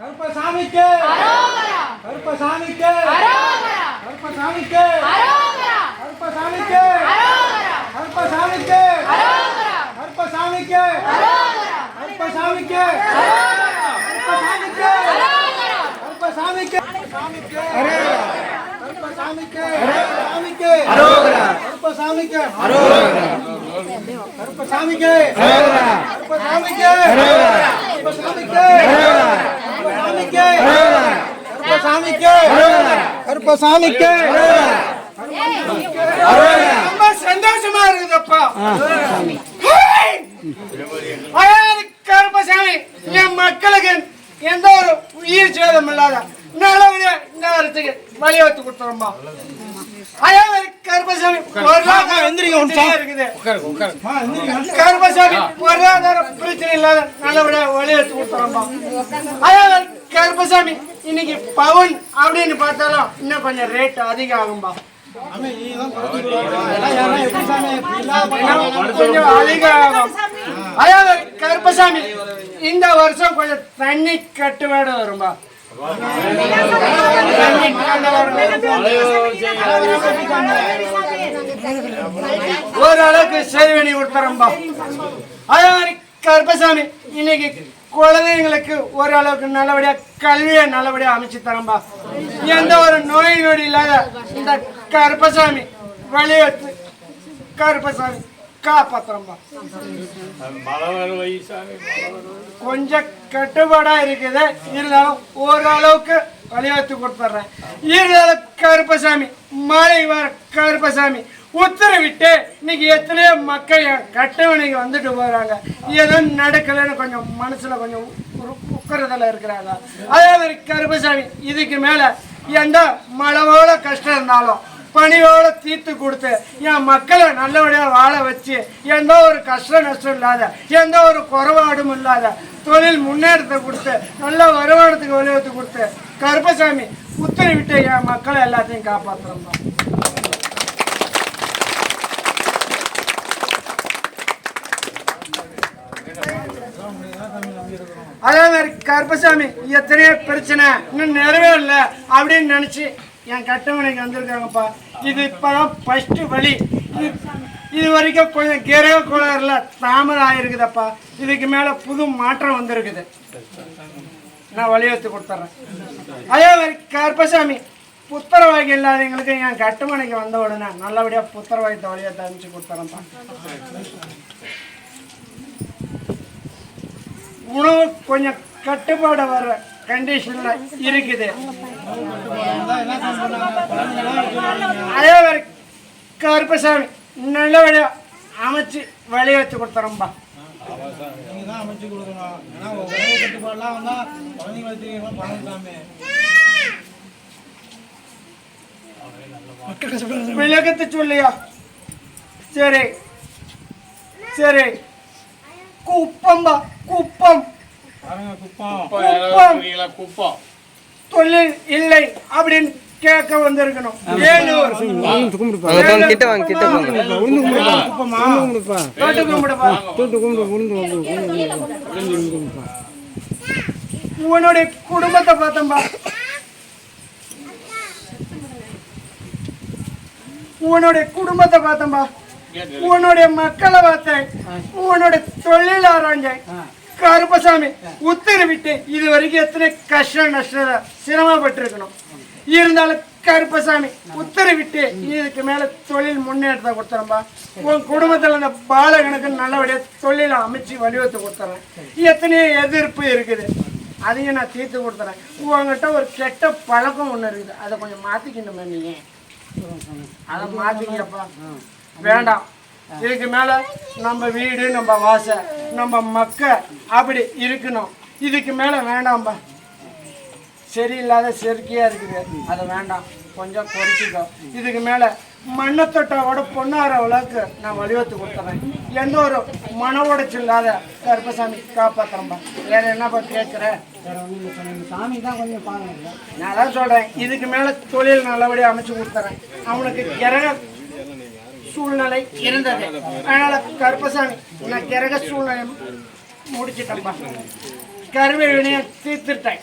கருப்பசாமிக்கு அரோகரா கருப்பசாமிக்கு அரோகரா கருப்பசாமிக்கு அரோகரா கருப்பசாமிக்கு அரோகரா கருப்பசாமிக்கு அரோகரா கருப்பசாமிக்கு அரோகரா கருப்பசாமிக்கு கருப்பசாமிக்கு கருப்பசாமிக்கு அரோகரா கருப்பசாமிக்கு சாமிக்கு அரோகரா கருப்பசாமிக்கு அரோகரா கருப்பசாமிக்கு அரோகரா கருப்பசாமிக்கு அரோகரா கருப்பசாமிக்கு அரோகரா கருப்பசாமிக்கு. கருப்பசாமிக்கு. ரொம்ப சந்தோஷமா இருக்குதப்பா. கருப்பசாமி என் மக்களுக்கு எந்த ஒரு உயிர் சேதம் இல்லாத நல்லபடியா இந்த அரசுக்கு வழிவகுத்து கொடுத்துறோம்மா. அதாவது கருப்பசாமி பொருளாதாரம் இருக்குது. கருப்பசாமி பொருளாதார பிரச்சனை இல்லாத நல்லபடியா வழிவகுத்து கொடுத்துறோம்மா. அதாவது கருப்பசாமி இன்னைக்கு பவுன் அப்படின்னு பார்த்தாலும் இன்னும் கொஞ்சம் ரேட் அதிகம் ஆகும்பா கொஞ்சம் அதிகம் ஆகும் அதாவது கருப்பசாமி இந்த வருஷம் கொஞ்சம் தண்ணி கட்டுப்பாடு வரும்பா ஓரளவுக்கு சரி உட்பரம்பா. அதே மாதிரி கருப்பசாமி இன்னைக்கு குழந்தைங்களுக்கு ஓரளவுக்கு நல்லபடியா கல்வியை நல்லபடியா அமைச்சு தரம்பா. எந்த ஒரு நோய் நொடி இல்லாத இந்த கருப்பசாமி வழியத்து கருப்பசாமி. காப்பாத்துறோம்பா கொஞ்சம் கட்டுப்பாடா இருக்குது. இருந்தாலும் ஓரளவுக்கு வழிவகுத்து கொடுத்துட்றேன். இருந்தாலும் கருப்பசாமி மாலை வர கருப்பசாமி உத்தரவிட்டு இன்னைக்கு எத்தனையோ மக்கள் கட்டவணைக்கு வந்துட்டு போறாங்க. ஏதோ நடக்கலன்னு கொஞ்சம் மனசுல கொஞ்சம் உரு- உக்கறதுல இருக்கிறாங்க. அதே மாதிரி கருப்பசாமி இதுக்கு மேல எந்த மழவோட கஷ்டம் இருந்தாலும் பணியோட தீர்த்து கொடுத்து என் மக்களை நல்லபடியாக வாழ வச்சு எந்த ஒரு கஷ்ட நஷ்டம் இல்லாத எந்த ஒரு குறைபாடும் இல்லாத தொழில் முன்னேற்றத்தை கொடுத்து நல்ல வருமானத்துக்கு வலியுறுத்தி கொடுத்து கருப்பசாமி உத்தரவிட்டு என் மக்களை எல்லாத்தையும் காப்பாற்றுறோம் அதே மாதிரி கருப்பசாமி எத்தனையோ பிரச்சனை இன்னும் நிறைவே இல்லை அப்படின்னு நினச்சி என் கட்டமனைக்கு வந்திருக்காங்கப்பா. இது இப்போதான் ஃபஸ்ட்டு வழி. இது இது வரைக்கும் கொஞ்சம் கிரக குளரில் தாமதம் ஆகிருக்குதப்பா இதுக்கு மேலே புது மாற்றம் வந்திருக்குது. நான் வலியுறுத்தி கொடுத்துட்றேன் அதே மாதிரி கருப்பசாமி புத்திரவாகி இல்லாதவங்களுக்கு என் கட்டுமனைக்கு வந்த உடனே நல்லபடியாக புத்திரவாகித்த வழியை அனுப்பிச்சு கொடுத்துறேன்ப்பா. உணவு கொஞ்சம் கட்டுப்பாடு வர கண்டிஷன்ல இருக்குது. அதே மாதிரி கருப்பசாமி நல்லபடியா அமைச்சு வழி வச்சு கொடுத்துறோம்பா அமைச்சு கொடுக்கணும் ஏன்னா உணவு கட்டுப்பாடுலாம் வந்தா குழந்தைங்களை தெரியும் பணம் சாமி விளக்கத்தை சொல்லியா? சரி. சரி. குப்பம்பா குப்பம். குப்பம் குப்பம் குப்பம் தொழில் இல்லை அப்படின்னு கேட்க வந்திருக்கணும். வேலூர் அங்க கிட்ட வாங்க கிட்ட போங்க குப்பமா தோட்டு கும்பிடுப்பா உன்னுடைய குடும்பத்தை பார்த்தம்பா உன்னுடைய குடும்பத்தை பார்த்தம்பா உன்னுடைய மக்களை பார்த்தேன். உன்னுடைய தொழில் ஆராய்ஞ்சேன் கருப்பசாமி உத்தரவிட்டு இது வரைக்கும் எத்தனை கஷ்ட நஷ்ட சிரமப்பட்டிருக்கணும் இருந்தாலும் கருப்பசாமி உத்தரவிட்டு இதுக்கு மேல தொழில் முன்னேற்றத்தை கொடுத்துறேன்பா உன் குடும்பத்துல இந்த பாலகனுக்கு நல்லபடியா தொழிலை அமைச்சு வடிவத்தை கொடுத்துறேன் எத்தனையோ எதிர்ப்பு இருக்குது அதையும் நான் தீர்த்து கொடுத்துறேன் உங்ககிட்ட ஒரு கெட்ட பழக்கம் ஒன்று இருக்குது அதை கொஞ்சம் மாத்திக்கணுமே நீங்க அதை மாத்திக்கப்பா வேண்டாம் இதுக்கு மேல நம்ம வீடு நம்ம வாசை நம்ம மக்க அப்படி இருக்கணும். இதுக்கு மேல வேண்டாம்பா சரியில்லாத செருக்கியா இருக்குது. அது வேண்டாம். கொஞ்சம் குறைச்சிக்கோ இதுக்கு மேல மண்ணை தொட்டாவோட பொண்ணார அளவுக்கு நான் வடிவத்து கொடுத்துறேன். எந்த ஒரு மன உடைச்சல் இல்லாத கருப்பசாமி காப்பாத்துறேன்பா வேற என்னப்பா கேட்குற சாமி. தான் கொஞ்சம் பாருங்க. நான் தான் சொல்றேன். இதுக்கு மேல தொழில் நல்லபடியா அமைச்சு கொடுத்துறேன். அவனுக்கு கிரக சூழ்நிலை இருந்தது. அதனால கருப்பசாமி நான் கிரக சூழ்நிலை முடிச்சிட்டேன்பா கருவை வினையை தீர்த்துட்டேன்.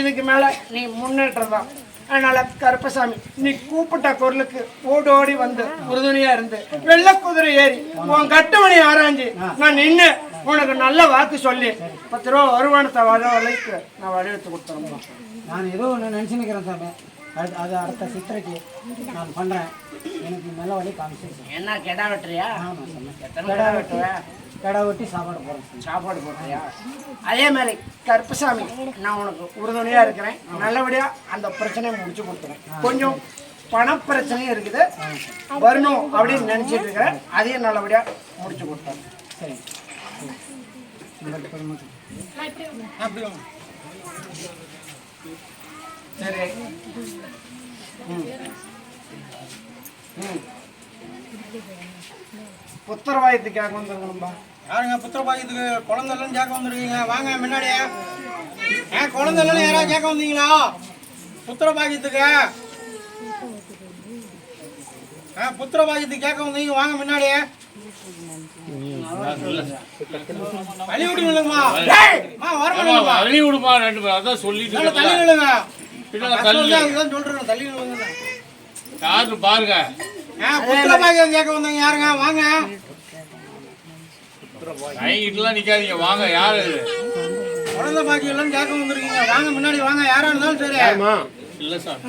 இதுக்கு மேலே நீ முன்னேற்றம் தான். அதனால கருப்பசாமி நீ கூப்பிட்ட குரலுக்கு ஓடோடி ஓடி வந்து உறுதுணையாக இருந்து வெள்ள குதிரை ஏறி உன் கட்டுமணி ஆராய்ஞ்சு நான் நின்று உனக்கு நல்ல வாக்கு சொல்லி பத்து ரூபா வருமானத்தை வர வரைக்கு நான் வழிவெடுத்து கொடுத்துருவோம் நான் ஏதோ ஒன்று நினச்சினுக்கிறேன் சாமி. அது அது அடுத்த சித்திரைக்கு நான் பண்ணுறேன் எனக்கு நல்ல வழி காமிச்சிருக்கேன் என்ன கெடா வெட்டுறியா? ஆமாம் எத்தனை கெடா வெட்டுவேன் கடை வெட்டி சாப்பாடு போகிறேன் சாமி சாப்பாடு போடுறியா? அதே மாதிரி கருப்பசாமி நான் உனக்கு உறுதுணையா இருக்கிறேன். நல்லபடியா அந்த பிரச்சனையை முடிச்சு கொடுத்துறேன். கொஞ்சம் பண பிரச்சனையும் இருக்குது வரணும் அப்படின்னு நினைச்சிட்டு இருக்கிறேன். அதையும் நல்லபடியா முடிச்சு கொடுத்தேன் சரி. உங்கள்கிட்ட கொஞ்சம் அப்படி வாங்க. சரி. ம். ம். புத்திரவாயத்துக்காக வந்துருக்கணும்பா. யாருங்க புத்திர பாக்கியத்துக்கு குழந்தை இல்லைன்னு கேட்க வந்துருக்கீங்க. வாங்க முன்னாடியே. ஏன் குழந்தை இல்லைன்னு யாராவது கேட்க வந்தீங்களா? புத்திர பாக்கியத்துக்கு ஆ புத்திர பாக்கியத்துக்கு கேட்க வந்தீங்க. வாங்க முன்னாடியே. வழி விடுங்களா வர முடியுமா அள்ளி விடுமா ரெண்டு பேரும். அதான் சொல்லிட்டு தள்ளி. விடுங்க யாரு பாருங்க. ஆ புத்திர பாக்கியம் கேட்க வந்தீங்க யாருங்க? வாங்க. நிக்காதீங்க வாங்க யாரு? குழந்தை இல்லைன்னு கேட்க வந்திருக்கீங்க. வாங்க முன்னாடி வாங்க யாரா இருந்தாலும் சரி. இல்ல சார்.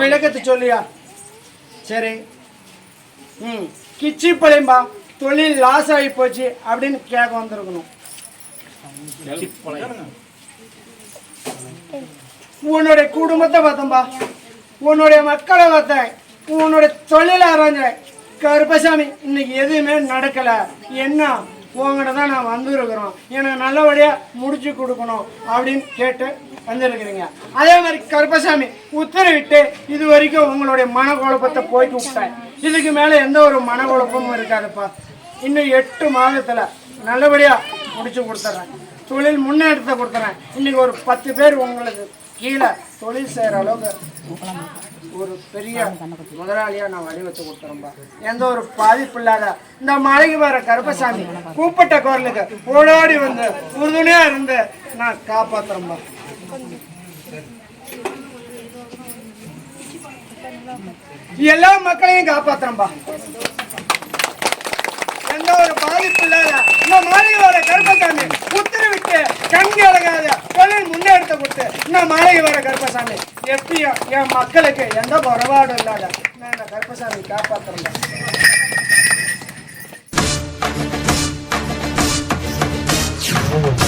விளக்கத்தை சொல்லியா? சரி. ம் கிச்சி பழையம்பா தொழில் லாஸ் ஆகி போச்சு அப்படின்னு கேட்க வந்திருக்கணும். உன்னுடைய குடும்பத்தை பார்த்தம்பா. உன்னுடைய மக்களை பார்த்தேன். உன்னுடைய தொழிலை ஆராய்ஞ்சேன் கருப்பசாமி இன்னைக்கு எதுவுமே நடக்கல. என்ன? உங்ககிட்ட தான் நான் வந்துருக்குறோம். எனக்கு நல்லபடியா முடிச்சு கொடுக்கணும் அப்படின்னு கேட்டு வந்திருக்கிறீங்க. அதே மாதிரி கருப்பசாமி உத்தரவிட்டு இது வரைக்கும் உங்களுடைய மனக்குழப்பத்தை போய்ட்டு விட்டேன் இதுக்கு மேல எந்த ஒரு மனக்குழப்பமும் இருக்காதுப்பா. இன்னும் எட்டு மாதத்துல நல்லபடியா முடிச்சு கொடுத்துட்றேன். தொழில் முன்னேற்றத்தை கொடுத்துறேன் இன்னைக்கு ஒரு பத்து பேர் உங்களுக்கு கீழே தொழில் செய்கிற அளவுக்கு ஒரு பெரிய முதலாளியாக நான் வடிவத்தை கொடுத்துறேன்பா எந்த ஒரு பாதிப்பு இல்லாத இந்த மலைக்கு வர கருப்பசாமி கூப்பிட்ட குரலுக்கு ஓடோடி வந்து உறுதுணையாக இருந்து நான் காப்பாத்துறேன்பா எல்லா மக்களையும் காப்பாத்துறேன்பா எந்த ஒரு பாதிப்பு இல்லாத இந்த மாளிகையோட கருப்பசாமி உத்தரவிட்டு கண்கு அழகாத தொழில் முன்னெடுத்து கொடுத்து இந்த மாளிகையோட கருப்பசாமி. எப்படியும் என் மக்களுக்கு எந்த குறைபாடும் இல்லாத நான் இந்த கருப்பசாமி காப்பாத்துறேன். இதோ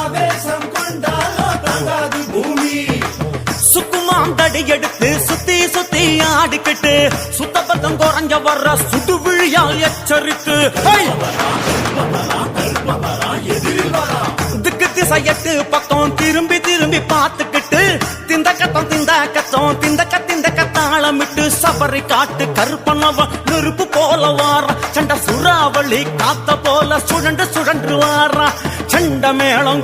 எடுத்து சுத்தி சுத்தி ஆடிக்கிட்டு சுத்த பத்தம் குறைஞ்ச வர்ற சுடு விழியால் எச்சரித்து திக்கு திசையட்டு பக்கம் திரும்பி திரும்பி பார்த்துக்கிட்டு திந்த கத்தம் திந்த கத்தம் திந்த கத்திந்த கத்தாளமிட்டு சபரி காட்டு கருப்பனவன் நெருப்பு போல வார சண்ட சுறாவளி காத்த போல சுழண்டு சுழன்று வாரா சண்ட மேளம்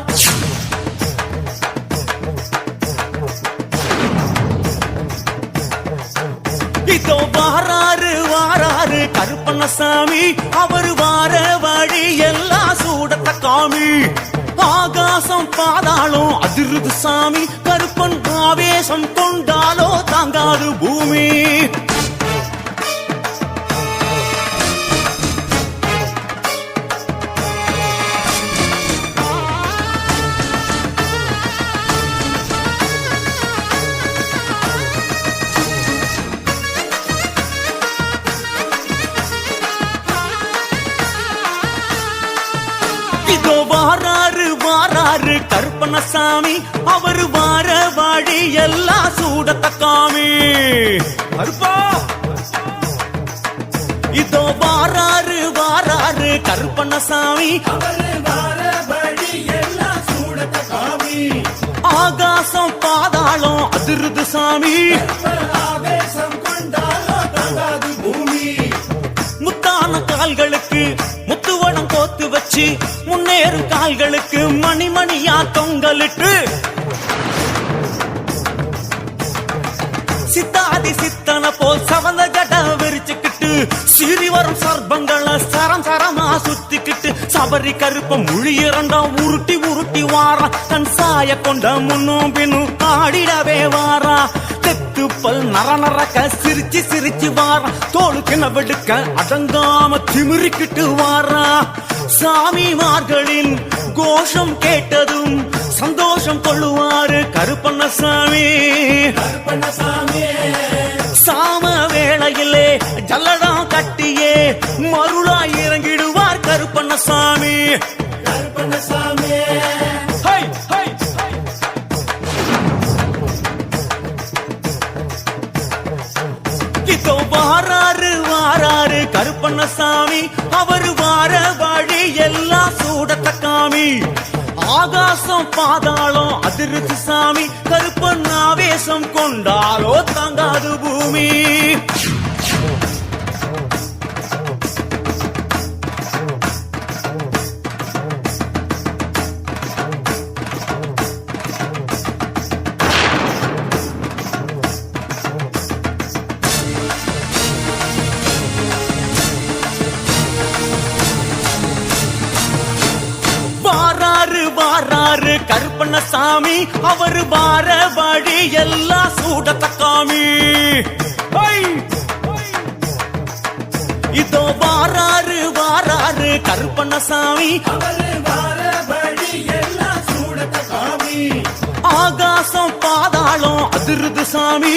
இதோ வாராரு வாராரு கருப்பண்ணசாமி. அவர் வார வழி எல்லாம் சூடத்த காமி. ஆகாசம் பாதாளம் அதிருது சாமி. கருப்பன் ஆவேசம் கொண்டாலோ தாங்காது பூமி. யாரு கருப்பணசாமி அவர் வார வாடி எல்லாம் சூடத்தக்காமி கருப்பா! இதோ வாராரு வாராரு கருப்பணசாமி ஆகாசம் பாதாளம் அதிருது சாமி. முத்தான கால்களுக்கு முத்துவடம் வச்சு முன்னேறும் கால்களுக்கு மணி மணியா தொங்கலிட்டு. சித்தாதி சித்தன போல் சவந்த ஜட விரிச்சுக்கிட்டு சிறி வரும் சர்பங்களை சரம் சரமா சுத்திக்கிட்டு சபரி கருப்பம் முழி இரண்டாம் உருட்டி உருட்டி வாரா. தன் சாய கொண்ட முன்னும் பின்னும் ஆடிடவே வாரா. தெத்து பல் நர நரக்க சிரிச்சு சிரிச்சு வாரா. தோளுக்கு நவெடுக்க அடங்காம திமிரிக்கிட்டு வாரா. சாமிமார்களின் கோஷம் கேட்டதும் சந்தோஷம் கொள்ளுவாரு கருப்பண்ணசாமி சாம வேளையிலே ஜல்லடம் கட்டியே மருளாய் இறங்கிடுவார் கருப்பண்ணசாமி கருப்பண்ணசாமி ஹை, ஹை. வாராரு வாராரு கருப்பண்ணசாமி அவர் வார வழி எல்லாம் சூடத்த காமி ஆகாசம் பாதாளம் அதிர்ச்சி சாமி கருப்பண்ணாவேசம் ஆவேசம் கொண்டாலோ தாங்காது பூமி. பண்ண சாமி அவர் வார வழி எல்லாம் சூடத்தக்காமி ஹை! இதோ வாராரு வாராரு கருப்பண்ண சாமி ஆகாசம் பாதாளம் அதிருது சாமி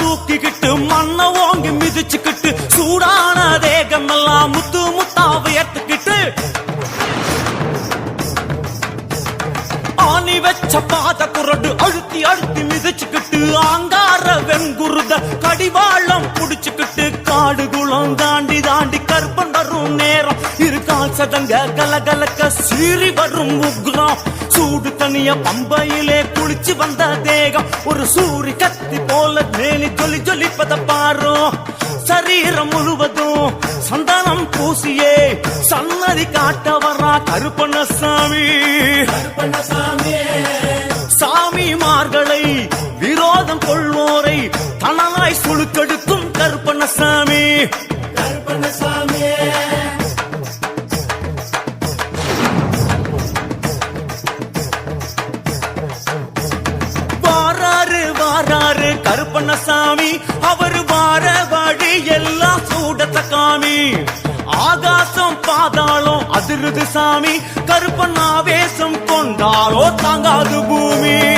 தூக்கிக்கிட்டு மண்ண ஓங்கி மிதிச்சுக்கிட்டு சூடான தேகம் எல்லாம் முத்து முத்தா உயர்த்துக்கிட்டு ஆணி வச்ச பாத குரடு அழுத்தி அழுத்தி மிதிச்சுக்கிட்டு ஆங்கார வெண்குருத கடிவாளம் புடிச்சுக்கிட்டு காடு குளம் தாண்டி தாண்டி கற்ப சதங்க கலகலக்க சீறி வரும் உக்ரம். சூடு தனிய பம்பையிலே குளிச்சு வந்த தேகம். ஒரு சூரி கத்தி போல மேலி ஜொலி ஜொலிப்பத பாரோ. சரீரம் முழுவதும் சந்தனம் பூசியே. சன்னதி காட்ட வரா கருப்பண்ணசாமி. சாமிமார்களை விரோதம் கொள்வோரை தனலாய் சுழுக்கெடுக்கும் கருப்பண்ணசாமி. வாராரு பாதாளம் சாமி கருப்பன் ஆவேசம் கொண்டாலோ தாங்காது பூமி.